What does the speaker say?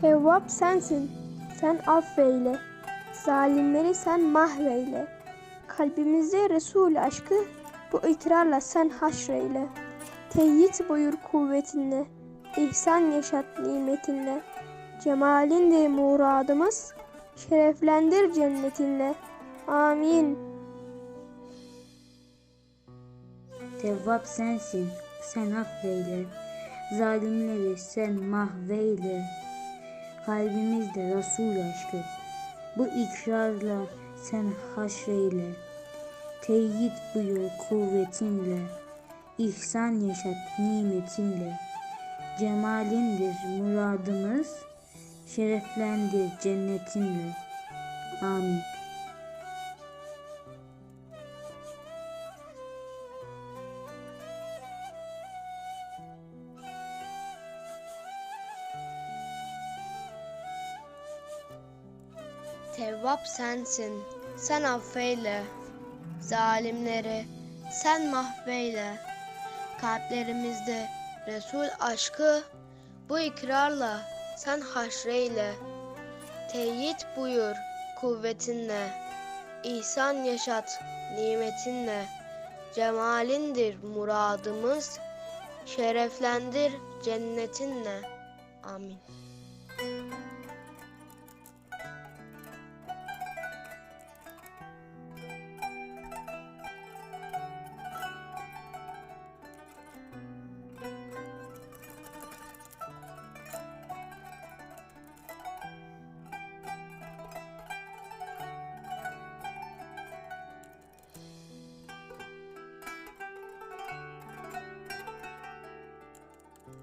Tevvap sensin, sen affeyle. Zalimleri sen mahveyle. Kalbimizde Resul aşkı, bu ikrarla sen haşreyle. Teyyit buyur kuvvetinle, ihsan yaşat nimetinle. Cemalindir muradımız, şereflendir cennetinle. Amin. Tevvap sensin, sen affeyle. Zalimleri sen mahveyle. Kalbimizde Resul aşkı. Bu ikrarla sen haşreyle. Teyit buyur kuvvetinle. İhsan yaşat nimetinle. Cemalindir muradımız. Şereflendir cennetinle. Amin. Tevvap sensin, sen affeyle. Zalimleri sen mahveyle. Kalplerimizde Resul aşkı bu ikrarla sen haşreyle. Teyit buyur kuvvetinle. İhsan yaşat nimetinle. Cemalindir muradımız. Şereflendir cennetinle. Amin.